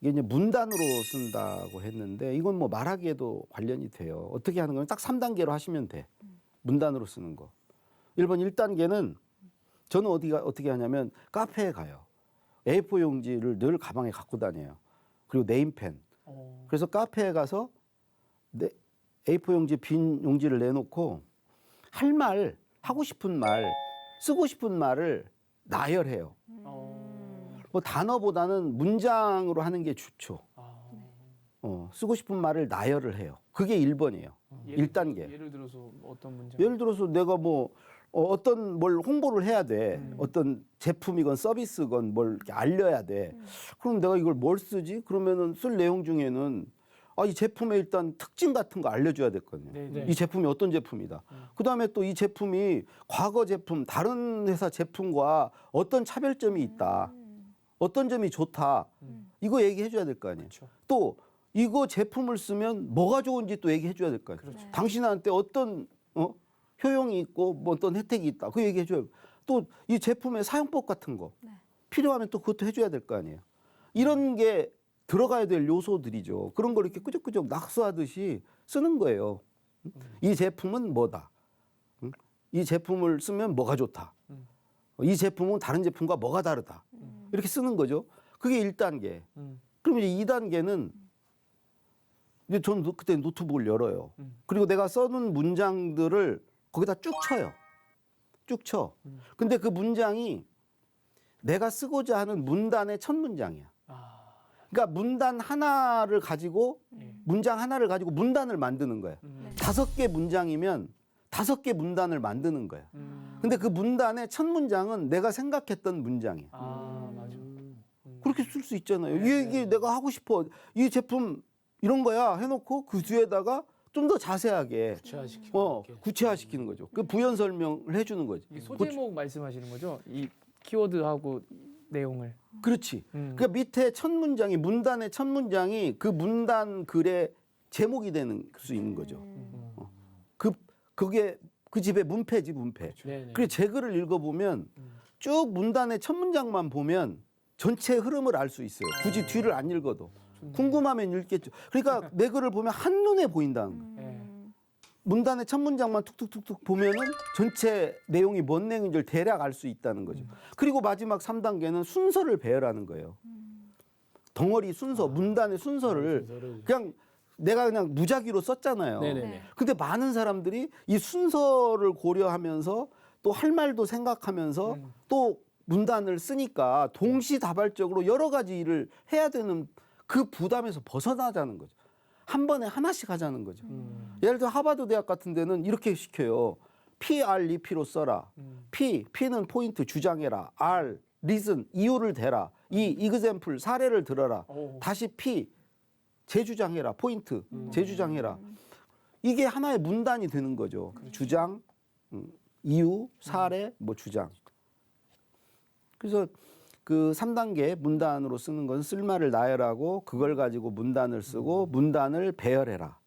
이게 이제 문단으로 쓴다고 했는데 이건 뭐 말하기에도 관련이 돼요. 어떻게 하는 거면 딱 3단계로 하시면 돼. 문단으로 쓰는 거. 1번 1단계는 저는 어디가 어떻게 하냐면 카페에 가요. A4 용지를 늘 가방에 갖고 다녀요. 그리고 네임펜. 어. 그래서 카페에 가서 네, A4 용지 빈 용지를 내놓고 할 말, 하고 싶은 말, 쓰고 싶은 말을 나열해요. 어. 뭐 단어보다는 문장으로 하는 게 좋죠. 아. 어, 쓰고 싶은 말을 나열을 해요. 그게 1번이에요. 예를 1단계. 들어서- 예를 들어서 어떤 문장? 예를 들어서 내가 뭐 어, 어떤 뭘 홍보를 해야 돼. 음. 어떤 제품이건 서비스건 뭘 이렇게 알려야 돼. 그럼 내가 이걸 뭘 쓰지? 그러면은 쓸 내용 중에는 아, 이 제품의 일단 특징 같은 거 알려줘야 됐거든요. 네, 네. 이 제품이 어떤 제품이다. 그 다음에 또 이 제품이 과거 제품, 다른 회사 제품과 어떤 차별점이 있다. 어떤 점이 좋다. 이거 얘기해 줘야 될 거 아니에요. 그렇죠. 또 이거 제품을 쓰면 뭐가 좋은지 또 얘기해 줘야 될 거 아니에요. 그렇죠. 당신한테 어떤 어? 효용이 있고 뭐 어떤 혜택이 있다. 그 얘기해 줘요. 또 이 제품의 사용법 같은 거 네. 필요하면 또 그것도 해줘야 될 거 아니에요. 이런 게 들어가야 될 요소들이죠. 그런 걸 이렇게 끄적끄적 낙서하듯이 쓰는 거예요. 응? 이 제품은 뭐다. 응? 이 제품을 쓰면 뭐가 좋다. 음. 이 제품은 다른 제품과 뭐가 다르다. 이렇게 쓰는 거죠. 그게 1단계. 음. 그럼 이제 2단계는 이제 저는 노- 그때 노트북을 열어요. 음. 그리고 내가 써놓은 문장들을 거기다 쭉 쳐요. 쭉 쳐. 근데 그 문장이 내가 쓰고자 하는 문단의 첫 문장이야. 아. 그러니까 문단 하나를 가지고 예. 문장 하나를 가지고 문단을 만드는 거야. 음. 다섯 개 문장이면 다섯 개 문단을 만드는 거야. 음. 근데 그 문단의 첫 문장은 내가 생각했던 문장이야. 아. 그렇게 쓸 수 있잖아요. 네, 이게, 이게 내가 하고 싶어. 이 제품 이런 거야 해놓고 그 뒤에다가 좀 더 자세하게 구체화시키고. 어. 구체화시키는 거죠. 그 부연 설명을 해주는 거지. 이 소제목 말씀하시는 거죠? 이 키워드하고 내용을. 그렇지. 음. 그 밑에 첫 문장이 문단의 첫 문장이 그 문단 글의 제목이 되는 수 있는 거죠. 음. 그 그게 그 집의 문패지 문패. 네네. 그래 제 글을 읽어보면 음. 쭉 문단의 첫 문장만 보면 전체 흐름을 알 수 있어요. 굳이 뒤를 안 읽어도 궁금하면 읽겠죠. 그러니까 내 글을 보면 한 눈에 보인다는 거예요. 예. 문단의 첫 문장만 툭툭툭툭 보면은 전체 내용이 뭔 내용인지를 대략 알 수 있다는 거죠. 그리고 마지막 3단계는 순서를 배열하는 거예요. 덩어리 순서, 문단의 순서를. 그냥 내가 그냥 무작위로 썼잖아요. 네네네. 네. 근데 많은 사람들이 이 순서를 고려하면서 또 할 말도 생각하면서 음. 또 문단을 쓰니까 동시다발적으로 여러 가지 일을 해야 되는 그 부담에서 벗어나자는 거죠. 한 번에 하나씩 하자는 거죠. 음. 예를 들어 하버드 대학 같은 데는 이렇게 시켜요. P, R, E, P로 써라. 음. P, P는 포인트 주장해라. R, reason 이유를 대라. E, example 사례를 들어라. 오. 다시 P, 재주장해라. 포인트 재주장해라. 이게 하나의 문단이 되는 거죠. 주장, 음, 이유, 사례, 뭐 주장. 그래서 그 3단계 문단으로 쓰는 건 쓸말을 나열하고 그걸 가지고 문단을 쓰고 문단을 배열해라.